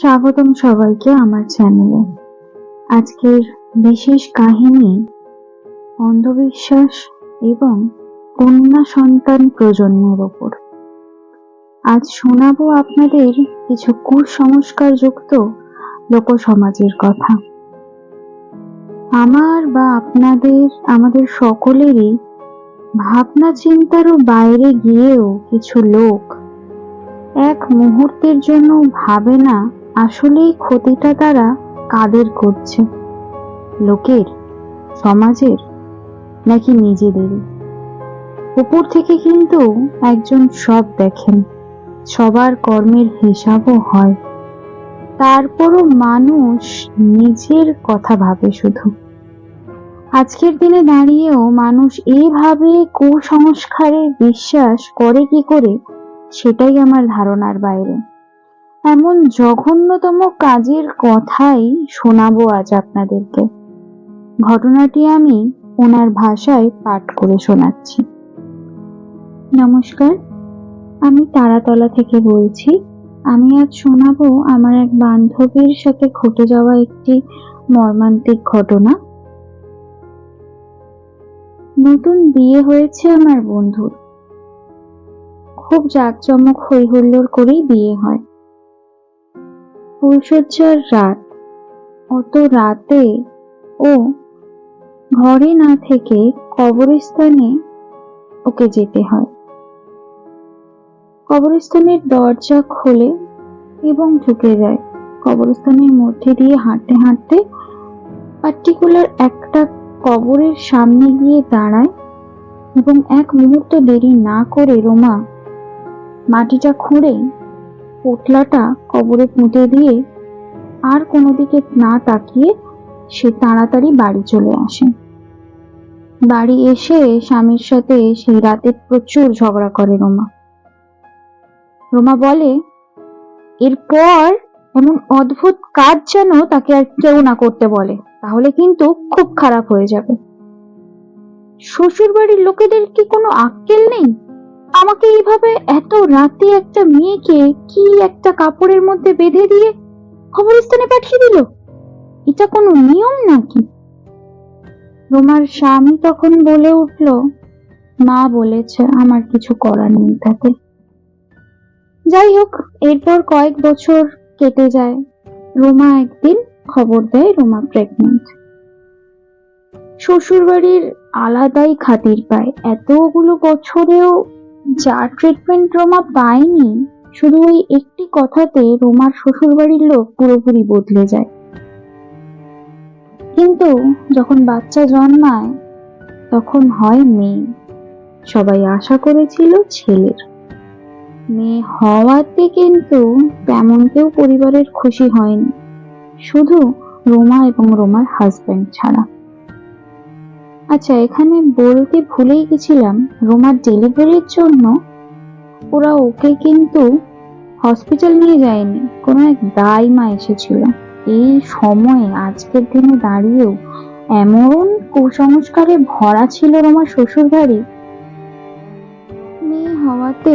স্বাগতম সবাইকে আমার চ্যানেলে। আজকের বিশেষ কাহিনী অন্ধবিশ্বাস এবং কন্যা সন্তান প্রজন্মের ওপর। আজ শোনাবো আপনাদের কিছু কুসংস্কার যুক্ত লোকসমাজের কথা। আমার বা আপনাদের, আমাদের সকলেরই ভাবনা চিন্তারও বাইরে গিয়েও কিছু লোক এক মুহূর্তের জন্য ভাবে না আসলেই ক্ষতিটা তারা কাদের করছে? লোকের? সমাজের? নাকি নিজেদেরই উপর থেকে কিন্তু একজন সব দেখেন। সবার কর্মের হিসাবও হয়। তারপরও মানুষ নিজের কথা ভাবে শুধু। আজকের দিনে দাঁড়িয়েও মানুষ এইভাবে কুসংস্কারে বিশ্বাস করে কি করে, সেটাই আমার ধারণার বাইরে। এমন জঘন্যতম কাজের কথাই শোনাবো আজ আপনাদেরকে। ঘটনাটি আমি ওনার ভাষায় পাঠ করে শোনাচ্ছি। নমস্কার, আমি তারাতলা থেকে বলছি। আমি আজ শোনাবো আমার এক বান্ধবীর সাথে ঘটে যাওয়া একটি মর্মান্তিক ঘটনা। নতুন বিয়ে হয়েছে আমার বন্ধুর। খুব জাঁকজমক হই হুল্লোড় করেই বিয়ে হয়। ফুলশয্যার রাত। অত রাতে ও ঘরে না থেকে কবরস্থানে ওকে যেতে হয়। কবরস্থানের দরজা খোলে এবং ঢুকে যায়। কবরস্থানের মধ্যে দিয়ে হাঁটতে হাঁটতে পার্টিকুলার একটা কবরের সামনে গিয়ে দাঁড়ায় এবং এক মুহূর্ত দেরি না করে রোমা মাটিটা খুঁড়ে পোটলাটা কবরে পুঁতে দিয়ে আর কোনো দিকে না তাকিয়ে সে তাড়াতাড়ি বাড়ি চলে আসে। বাড়ি এসে স্বামীর সাথে সেই রাতে প্রচুর ঝগড়া করে রোমা। রোমা বলে, এরপর এমন অদ্ভুত কাজ যেন তাকে আর কেউ না করতে বলে, তাহলে কিন্তু খুব খারাপ হয়ে যাবে। শ্বশুর বাড়ির লোকেদের কি কোনো আক্কেল নেই? আমাকে এইভাবে এত রাতে একটা মেয়েকে কি একটা কাপড়ের মধ্যে বেঁধে দিয়ে খবরস্থানে পাঠিয়ে দিল? এটা কোনো নিয়ম নাকি? রোমার স্বামী তখন বলে উঠল, মা বলেছে আমার কিছু করার নেই তাতে। যাই হোক, এরপর কয়েক বছর কেটে যায়। রোমা একদিন খবর দেয় রোমা প্রেগনেন্ট শ্বশুর বাড়ির আলাদাই খাতির পায়। এতগুলো বছরেও যা ট্রিটমেন্ট রোমা পায়নি, শুধু ওই একটি কথাতে রোমার শ্বশুর বাড়ির লোক পুরোপুরি বদলে যায়। কিন্তু যখন বাচ্চা জন্মায়, তখন হয় মেয়ে। সবাই আশা করেছিল ছেলের। মেয়ে হওয়াতে কিন্তু তেমন কেউ পরিবারের খুশি হয়নি। শুধু রোমা এবং রোমার হাজবেন্ড ছাড়া। আচ্ছা এখানে বলতে ভুলেই গেছিলাম, রোমার ডেলিভারির জন্য ওরা ওকে কিন্তু হসপিটাল নিয়ে যায়নি। কোনো এক দাইমা এসেছিল। এই সময়ে, আজকের দিনে দাঁড়িয়েও এমন কুসংস্কারে ভরা ছিল রোমার শ্বশুর বাড়ি মেয়ে হওয়াতে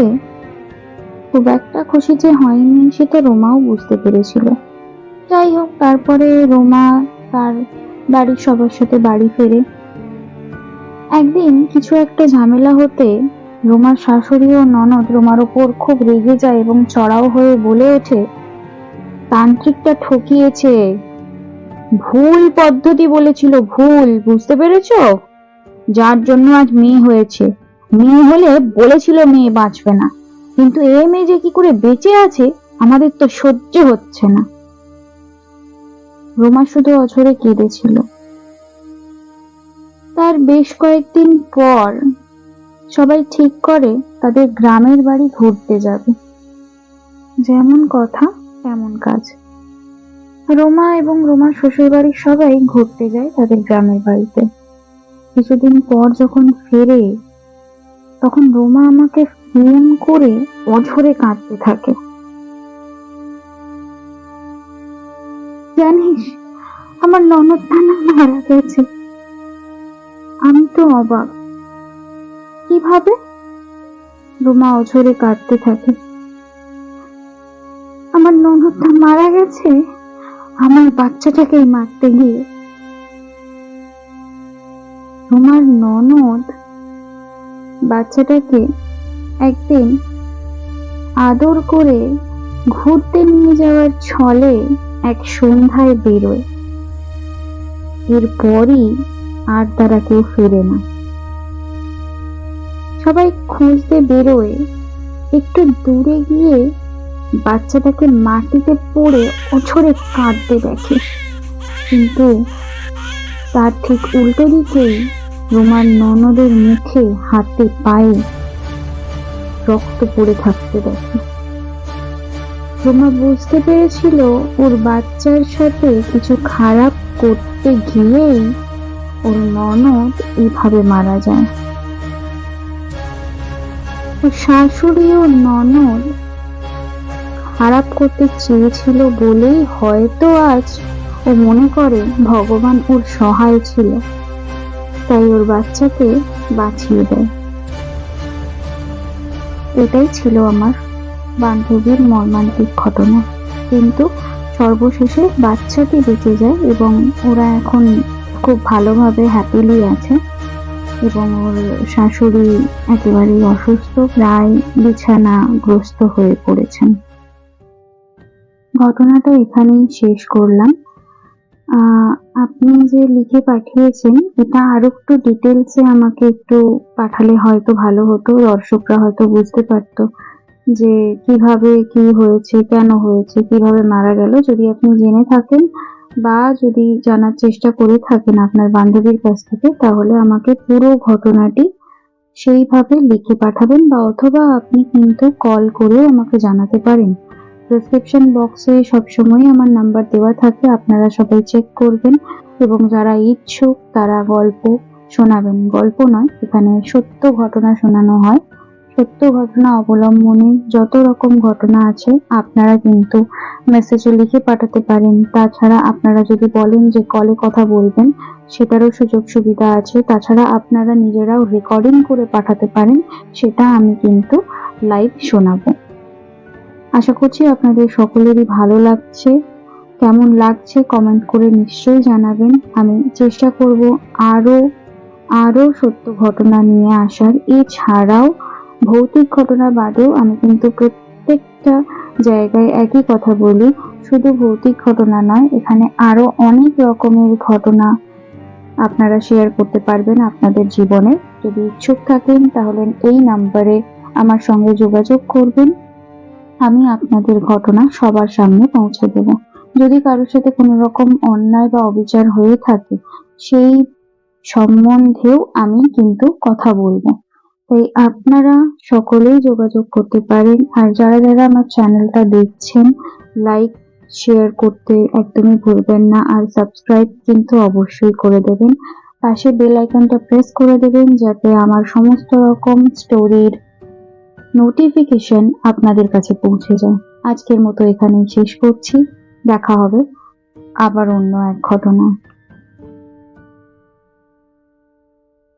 খুব একটা খুশি যে হয়নি সেটা রোমাও বুঝতে পেরেছিল। যাই হোক, তারপরে রোমা তার বাড়ির সবার সাথে বাড়ি ফেরে। একদিন কিছু একটা ঝামেলা হতে রোমার শাশুড়ি ও ননদ রোমার ওপর খুব রেগে যায় এবং চড়াও হয়ে বলে ওঠে, তান্ত্রিকটা ঠকিয়েছে। ভুল পদ্ধতি বলেছিল, ভুল, বুঝতে পেরেছ? যার জন্য আজ মেয়ে হয়েছে। মেয়ে হলে বলেছিল মেয়ে বাঁচবে না। কিন্তু এ মেয়ে যে কি করে বেঁচে আছে, আমাদের তো সহ্য হচ্ছে না। রোমা শুধু অঝরে কেঁদেছিল। তার বেশ কয়েকদিন পর সবাই ঠিক করে তাদের গ্রামের বাড়ি ঘুরতে যাবে। যেমন কথা, তেমন কাজ। রোমা এবং রোমার শ্বশুর বাড়ির সবাই ঘুরতে যায় তাদের গ্রামের বাড়িতে। কিছুদিন পর যখন ফেরে, তখন রোমা আমাকে ফোন করে অঝরে কাঁদতে থাকে। জানিস, আমার ননদ নানা মারা গেছে। আমি তো অবাক। কীভাবে? রোমা অঝরে কাঁদতে থাকে। আমার ননদটা মারা গেছে? আমার বাচ্চাটাকেই মারতে গিয়ে। তোমার ননদ বাচ্চাটাকে একদিন আদর করে ঘুরতে নিয়ে যাওয়ার ছলে এক সন্ধ্যায় বেরোয়। এরপরই আর তারা কেউ ফেরে না। সবাই খুঁজতে বেরোয়। একটু দূরে গিয়ে বাচ্চাটাকে মাটিতে পড়ে অছরে কাঁদতে দেখে। কিন্তু তার ঠিক উল্টো দিকেই রোমার ননদের মুখে হাতে পায়ে রক্ত পড়ে থাকতে দেখে। রোমা বুঝতে পেরেছিল ওর বাচ্চার সাথে কিছু খারাপ করতে গিয়েই ওর ননদ এইভাবে মারা যায়। শাশুড়ি ও ননদ খারাপ করতে চেয়েছিল বলেই হয়তো আজ ও মনে করে ভগবান ওর সহায় ছিল। তাই ওর বাচ্চাকে বাঁচিয়ে দেয়। এটাই ছিল আমার বান্ধবীর মর্মান্তিক ঘটনা। কিন্তু সর্বশেষে বাচ্চাটি বেঁচে যায় এবং ওরা এখন খুব ভালোভাবে হ্যাপিলি আছে এবং ওর শাশুড়ি একেবারেই অসুস্থ, প্রায় বিছানাগ্রস্ত হয়ে পড়েছেন। ঘটনাটা এখানেই শেষ করলাম। আপনি যে লিখে পাঠিয়েছেন, এটা আরও একটু ডিটেলসে আমাকে একটু পাঠালে হয়তো ভালো হতো, দর্শকরা হয়তো বুঝতে পারতো যে কীভাবে কি হয়েছে, কেন হয়েছে, কীভাবে মারা গেল। যদি আপনি জেনে থাকেন বা যদি জানার চেষ্টা করে থাকেন আপনার বান্ধবীর কাছ থেকে, তাহলে আমাকে পুরো ঘটনাটি সেইভাবে লিখে পাঠাবেন বা অথবা আপনি কিন্তু কল করে আমাকে জানাতে পারেন। ডেসক্রিপশন বক্সে সবসময় আমার নাম্বার দেওয়া থাকে, আপনারা সবাই চেক করবেন এবং যারা ইচ্ছুক তারা গল্প শোনাবেন। গল্প নয়, এখানে সত্য ঘটনা শোনানো হয়। সত্য ঘটনা অবলম্বনে যত রকম ঘটনা আছে, আপনারা কিন্তু মেসেজে লিখে পাঠাতে পারেন। তাছাড়া আপনারা যদি বলেন যে কলে কথা বলবেন, সেটারও সুযোগ সুবিধা আছে। তাছাড়া আপনারা নিজেরাও রেকর্ডিং করে পাঠাতে পারেন, সেটা আমি কিন্তু লাইভ শোনাবো। আশা করছি আপনাদের সকলেরই ভালো লাগছে। কেমন লাগছে কমেন্ট করে নিশ্চয়ই জানাবেন। আমি চেষ্টা করব আরও আরও সত্য ঘটনা নিয়ে আসার। এছাড়াও ভৌতিক ঘটনা বাদেও আমি কিন্তু প্রত্যেকটা জায়গায় একই কথা বলি। শুধু ভৌতিক ঘটনা নয়, এখানে আরও অনেক রকমের ঘটনা আপনারা শেয়ার করতে পারবেন আপনাদের জীবনে। যদি ইচ্ছুক থাকেন, তাহলে এই নাম্বারে আমার সঙ্গে যোগাযোগ করবেন। আমি আপনাদের ঘটনা সবার সামনে পৌঁছে দেব। যদি কারোর সাথে কোনো রকম অন্যায় বা অবিচার হয়ে থাকে, সেই সম্বন্ধেও আমি কিন্তু কথা বলব। তাই আপনারা সকলেই যোগাযোগ করতে পারেন। আর যারা যারা আমার চ্যানেলটা দেখছেন লাইক শেয়ার করতে একদমই ভুলবেন না। আর সাবস্ক্রাইব কিন্তু অবশ্যই করে দেবেন। পাশে বেল আইকনটা প্রেস করে দেবেন যাতে আমার সমস্ত রকম স্টোরির নোটিফিকেশন আপনাদের কাছে পৌঁছে যায়। আজকের মতো এখানেই শেষ করছি। দেখা হবে আবার অন্য এক ঘটনায়।